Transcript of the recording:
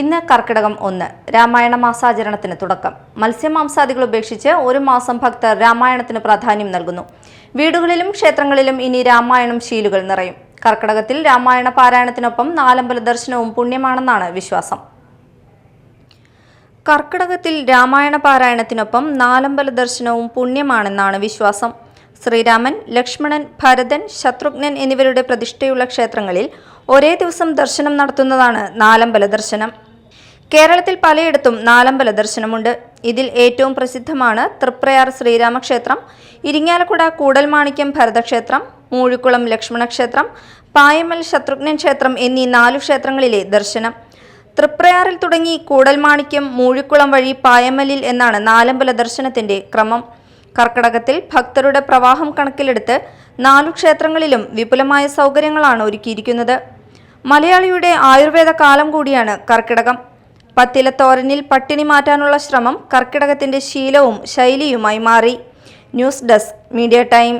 ഇന്ന് കർക്കിടകം ഒന്ന്. രാമായണ മാസാചരണത്തിന് തുടക്കം. മത്സ്യമാംസാദികൾ ഉപേക്ഷിച്ച് ഒരു മാസം ഭക്തർ രാമായണത്തിന് പ്രാധാന്യം നൽകുന്നു. വീടുകളിലും ക്ഷേത്രങ്ങളിലും ഇനി രാമായണം ശീലുകൾ നിറയും. കർക്കിടകത്തിൽ രാമായണ പാരായണത്തിനൊപ്പം നാലമ്പല ദർശനവും പുണ്യമാണെന്നാണ് വിശ്വാസം. കർക്കിടകത്തിൽ രാമായണ പാരായണത്തിനൊപ്പം നാലമ്പല ദർശനവും പുണ്യമാണെന്നാണ് വിശ്വാസം. ശ്രീരാമൻ ലക്ഷ്മണൻ ഭരതൻ ശത്രുഘ്നൻ എന്നിവരുടെ പ്രതിഷ്ഠയുള്ള ക്ഷേത്രങ്ങളിൽ ഒരേ ദിവസം ദർശനം നടത്തുന്നതാണ് നാലമ്പല ദർശനം. കേരളത്തിൽ പലയിടത്തും നാലമ്പല ദർശനമുണ്ട്. ഇതിൽ ഏറ്റവും പ്രസിദ്ധമാണ് തൃപ്രയാർ ശ്രീരാമക്ഷേത്രം ഇരിങ്ങാലക്കുട കൂടൽമാണിക്യം ഭരതക്ഷേത്രം മൂഴിക്കുളം ലക്ഷ്മണക്ഷേത്രം പായമൽ ശത്രുഘ്നൻ ക്ഷേത്രം എന്നീ നാലു ക്ഷേത്രങ്ങളിലെ ദർശനം. തൃപ്രയാറിൽ തുടങ്ങി കൂടൽമാണിക്യം മൂഴിക്കുളം വഴി പായമലിൽ എന്നാണ് നാലമ്പല ദർശനത്തിന്റെ ക്രമം. കർക്കടകത്തിൽ ഭക്തരുടെ പ്രവാഹം കണക്കിലെടുത്ത് നാലു ക്ഷേത്രങ്ങളിലും വിപുലമായ സൗകര്യങ്ങളാണ് ഒരുക്കിയിരിക്കുന്നത്. മലയാളിയുടെ ആയുർവേദ കാലം കൂടിയാണ് കർക്കിടകം. പത്തിലത്തോരനിൽ പട്ടിണി മാറ്റാനുള്ള ശ്രമം കർക്കിടകത്തിന്റെ ശീലവും ശൈലിയുമായി മാറി. News desk media time.